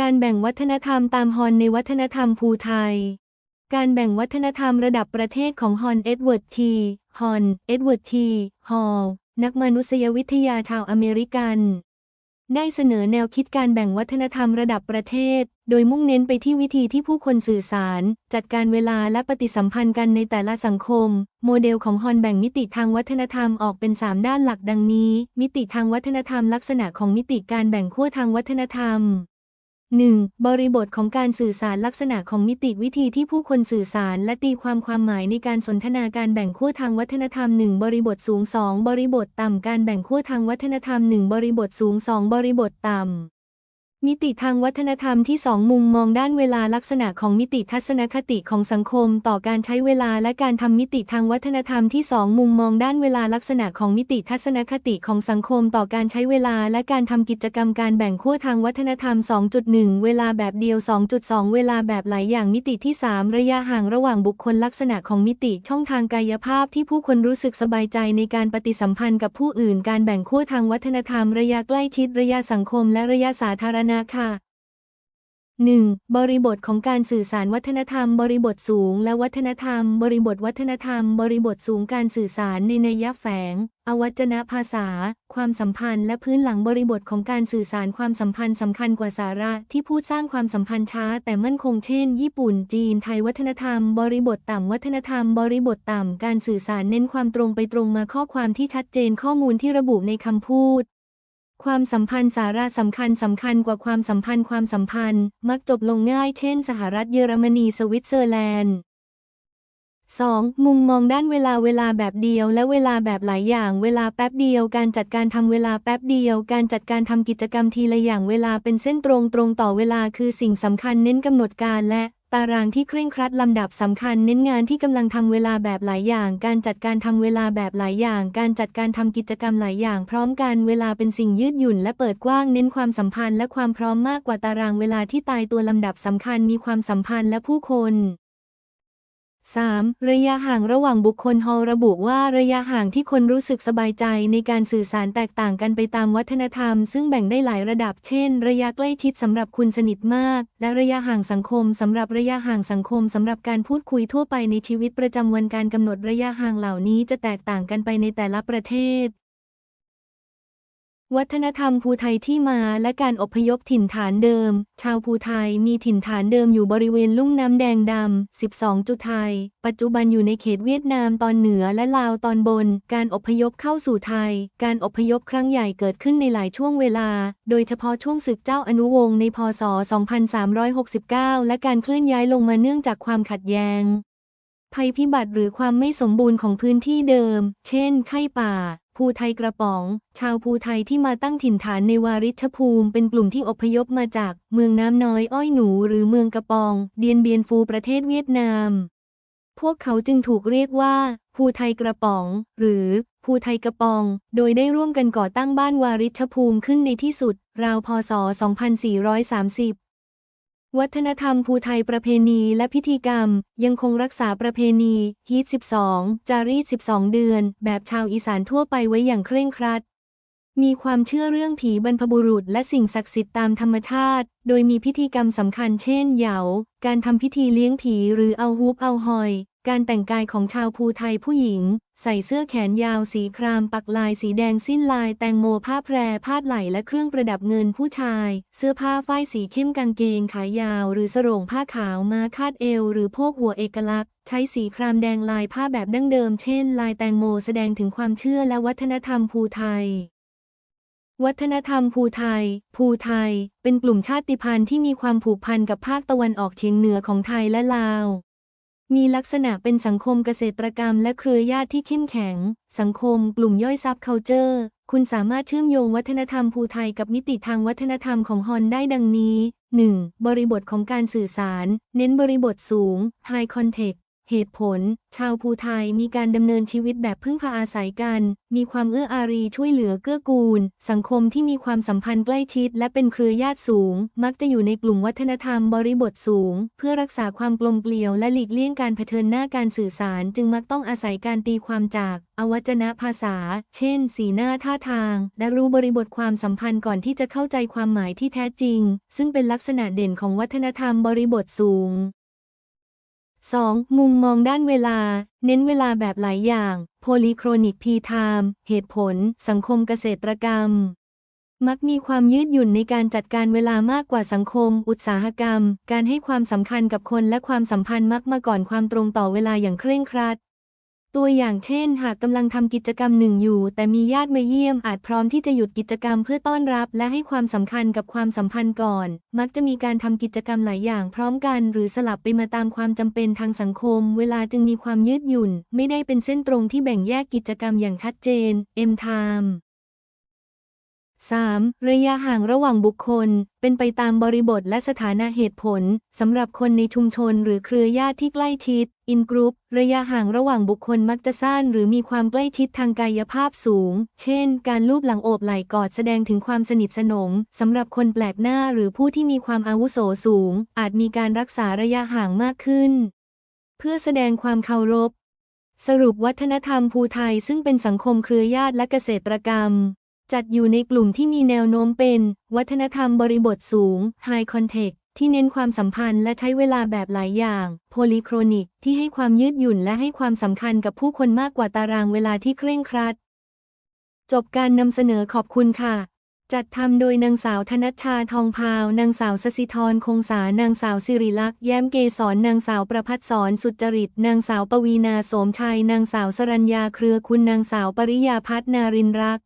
การแบ่งวัฒนธรรมตามฮอนในวัฒนธรรมภูไทย การแบ่งวัฒนธรรมระดับประเทศของฮอนเอ็ดเวิร์ดทีฮอนเอ็ดเวิร์ดทีฮอลนักมนุษยวิทยาชาวอเมริกัน ได้เสนอแนวคิดการแบ่งวัฒนธรรมระดับประเทศ โดยมุ่งเน้นไปที่วิธีที่ผู้คนสื่อสาร จัดการเวลาและปฏิสัมพันธ์กันในแต่ละสังคม โมเดลของฮอนแบ่งมิติทางวัฒนธรรมออกเป็น 3 ด้านหลักดังนี้ มิติทางวัฒนธรรมลักษณะของมิติการแบ่งขั้วทางวัฒนธรรม 1. บริบทของการสื่อสารลักษณะของมิติวิธีที่ผู้คนสื่อสารและตีความความหมายในการสนทนาการแบ่งขั้วทางวัฒนธรรม 1 บริบทสูง 2 บริบทต่ำการแบ่งขั้วทางวัฒนธรรม 1 บริบทสูง 2 บริบทต่ำ มิติทางวัฒนธรรมที่2มุมมองด้านเวลาลักษณะของมิติทัศนคติของสังคม ต่อการใช้เวลาและการทำมิติทางวัฒนธรรมที่2มุมมองด้านเวลาลักษณะของมิติทัศนคติของสังคม ต่อการใช้เวลาและการทำกิจกรรมการแบ่งขั้วทางวัฒนธรรม 2.1 เวลาแบบเดียว 2.2 เวลาแบบหลายอย่างมิติที่ 3 ระยะห่างระหว่างบุคคลลักษณะของมิติช่องทางกายภาพที่ผู้คนรู้สึกสบายใจในการปฏิสัมพันธ์กับผู้อื่น การแบ่งขั้วทางวัฒนธรรม ระยะใกล้ชิด ระยะสังคม และระยะสาธารณะค่ะ 1. บริบทของการสื่อสารวัฒนธรรม บริบทสูง และวัฒนธรรม บริบทวัฒนธรรม บริบทสูงการสื่อสารในนัยะแฝง อวัจนภาษา ความสัมพันธ์ และพื้นหลังบริบทของการสื่อสารความสัมพันธ์สำคัญกว่าสาระที่พูดสร้างความสัมพันธ์ช้า แต่มั่นคงเช่น ญี่ปุ่น จีน ไทยวัฒนธรรม บริบทต่ำวัฒนธรรม บริบทต่ำการสื่อสารเน้นความตรงไปตรงมาข้อความที่ชัดเจนข้อมูลที่ระบุในคำพูด ความสัมพันธ์สาระสำคัญสำคัญกว่าความสัมพันธ์ความสัมพันธ์ มักจบลงง่ายเช่น สหรัฐเยอรมนีสวิตเซอร์แลนด์ 2. มุมมองด้านเวลาเวลาแบบเดียวและเวลาแบบหลายอย่าง เวลาแป๊บเดียว การจัดการทำเวลาแป๊บเดียว การจัดการทำกิจกรรมทีละอย่างเวลาเป็นเส้นตรงตรงต่อเวลาคือสิ่งสำคัญเน้นกำหนดการและ ตารางที่เคร่งครัดลำดับสำคัญเน้นงานที่กำลังทำเวลาแบบหลายอย่าง การจัดการทำเวลาแบบหลายอย่าง การจัดการทำกิจกรรมหลายอย่าง พร้อมกันเวลาเป็นสิ่งยืดหยุ่น และเปิดกว้างเน้นความสัมพันธ์และความพร้อมมากกว่าตารางเวลาที่ตายตัวลำดับสำคัญมีความสัมพันธ์และผู้คน 3. ระยะห่างระหว่างบุคคลฮอลระบุว่าระยะห่างที่คนรู้สึกสบายใจในการสื่อสารแตกต่างกันไปตามวัฒนธรรม ซึ่งแบ่งได้หลายระดับเช่น ระยะใกล้ชิดสำหรับคุณสนิทมาก และระยะห่างสังคมสำหรับระยะห่างสังคมสำหรับการพูดคุยทั่วไปในชีวิตประจำวันการกำหนดระยะห่างเหล่านี้จะแตกต่างกันไปในแต่ละประเทศ วัฒนธรรมภูไทยที่มาและการอพยพถิ่นฐานเดิม ชาวภูไทยมีถิ่นฐานเดิมอยู่บริเวณลุ่มน้ำแดงดำ 12 จุดไทย ปัจจุบันอยู่ในเขตเวียดนามตอนเหนือและลาวตอนบน การอพยพเข้าสู่ไทย การอพยพครั้งใหญ่เกิดขึ้นในหลายช่วงเวลา โดยเฉพาะช่วงศึกเจ้าอนุวงศ์ในพศ 2369 และการเคลื่อนย้ายลงมาเนื่องจากความขัดแย้งภัยพิบัติหรือความไม่สมบูรณ์ของพื้นที่เดิม เช่น ไข้ป่า ภูไทยกระป๋อง ชาวภูไทยที่มาตั้งถิ่นฐานในวาริชภูมิ เป็นกลุ่มที่อพยพมาจากเมืองน้ำน้อยอ้อยหนูหรือเมืองกระปอง เดียนเบียนฟูประเทศเวียดนาม พวกเขาจึงถูกเรียกว่าภูไทยกระป๋อง หรือภูไทยกระปอง โดยได้ร่วมกันก่อตั้งบ้านวาริชภูมิขึ้นในที่สุด ราวพศ 2430 วัฒนธรรมภูไทยประเพณีและพิธีกรรม ยังคงรักษาประเพณีฮีท 12 จารีต 12 เดือน แบบชาวอีสานทั่วไปไว้อย่างเคร่งครัด มีความเชื่อเรื่องผีบรรพบุรุษและสิ่งศักดิ์สิทธิ์ตามธรรมชาติ โดยมีพิธีกรรมสำคัญเช่นเหยา การทำพิธีเลี้ยงผีหรือเอาฮูบเอาหอย การแต่งกายของชาวภูไทยผู้หญิง ใส่เสื้อแขนยาวสีครามปักลายสีแดงสิ้นลายแตงโมผ้าแพรพาดไหล่และเครื่องประดับเงินผู้ชาย เสื้อผ้าฝ้ายสีเข้มกางเกงขายาว หรือสรงผ้าขาวมาคาดเอว หรือโพกหัวเอกลักษณ์ ใช้สีครามแดงลายผ้าแบบดั้งเดิมเช่น ลายแตงโมแสดงถึงความเชื่อและวัฒนธรรมภูไทยวัฒนธรรมภูไทย ภูไทย เป็นกลุ่มชาติพันธุ์ที่มีความผูกพันกับภาคตะวันออกเฉียงเหนือของไทยและลาว มีลักษณะเป็นสังคมเกษตรกรรมและเครือญาติที่เข้มแข็ง สังคมกลุ่มย่อยซับเคาเจอร์ คุณสามารถเชื่อมโยงวัฒนธรรมภูไทยกับมิติทางวัฒนธรรมของฮอนได้ดังนี้ 1. บริบทของการสื่อสาร เน้นบริบทสูง high context เหตุผล ชาวภูไทยมีการดำเนินชีวิตแบบพึ่งพาอาศัยกัน มีความเอื้ออารีช่วยเหลือเกื้อกูล สังคมที่มีความสัมพันธ์ใกล้ชิด และเป็นเครือญาติสูง มักจะอยู่ในกลุ่มวัฒนธรรมบริบทสูง เพื่อรักษาความกลมเกลียวและหลีกเลี่ยงการเผชิญหน้าการสื่อสาร จึงมักต้องอาศัยการตีความจาก อวัจนภาษา เช่น สีหน้าท่าทาง และรู้บริบทความสัมพันธ์ก่อนที่จะเข้าใจความหมายที่แท้จริง ซึ่งเป็นลักษณะเด่นของวัฒนธรรมบริบทสูง 2. มุมมองด้านเวลา เน้นเวลาแบบหลายอย่าง โพลีโครนิกพีไทม์เหตุผล สังคมเกษตรกรรม มักมีความยืดหยุ่นในการจัดการเวลามากกว่าสังคม อุตสาหกรรม การให้ความสำคัญกับคนและความสัมพันธ์มักมาก่อนความตรงต่อเวลาอย่างเคร่งครัด ตัวอย่างเช่น หากกำลังทำกิจกรรมหนึ่งอยู่ แต่มีญาติมาเยี่ยมอาจพร้อมที่จะหยุดกิจกรรมเพื่อต้อนรับ และให้ความสำคัญกับความสัมพันธ์ก่อน มักจะมีการทำกิจกรรมหลายอย่างพร้อมกัน หรือสลับไปมาตามความจำเป็นทางสังคม เวลาจึงมีความยืดหยุ่น ไม่ได้เป็นเส้นตรงที่แบ่งแยกกิจกรรมอย่างชัดเจน M time 3. ระยะห่างระหว่างบุคคล เป็นไปตามบริบทและสถานะเหตุผล สำหรับคนในชุมชนหรือเครือญาติที่ใกล้ชิด in group ระยะห่างระหว่างบุคคลมักจะสั้นหรือมีความใกล้ชิดทางกายภาพสูง เช่น การลูบหลังโอบไหล่กอดแสดงถึงความสนิทสนม สำหรับคนแปลกหน้าหรือผู้ที่มีความอาวุโสสูง อาจมีการรักษาระยะห่างมากขึ้น เพื่อแสดงความเคารพ สรุปวัฒนธรรมภูไทยซึ่งเป็นสังคมเครือญาติและเกษตรกรรม จัดอยู่ในกลุ่มที่มีแนวโน้มเป็น วัฒนธรรมบริบทสูง High Context ที่เน้นความสัมพันธ์และใช้เวลาแบบหลายอย่าง Polychronic ที่ให้ความยืดหยุ่นและให้ความสำคัญกับผู้คนมากกว่าตารางเวลาที่เคร่งครัด จบการนำเสนอขอบคุณค่ะ จัดทำโดยนางสาวธนัชชาทองพาว นางสาวสสิธรคงสานางสาวสิริลักษณ์แย้มเกษรนางสาวประพัฒสอนสุจริต นางสาวปวีนาโสมชัย นางสาวสรัญญาเครือคุณนางสาวปริยาพัฒนารินรัก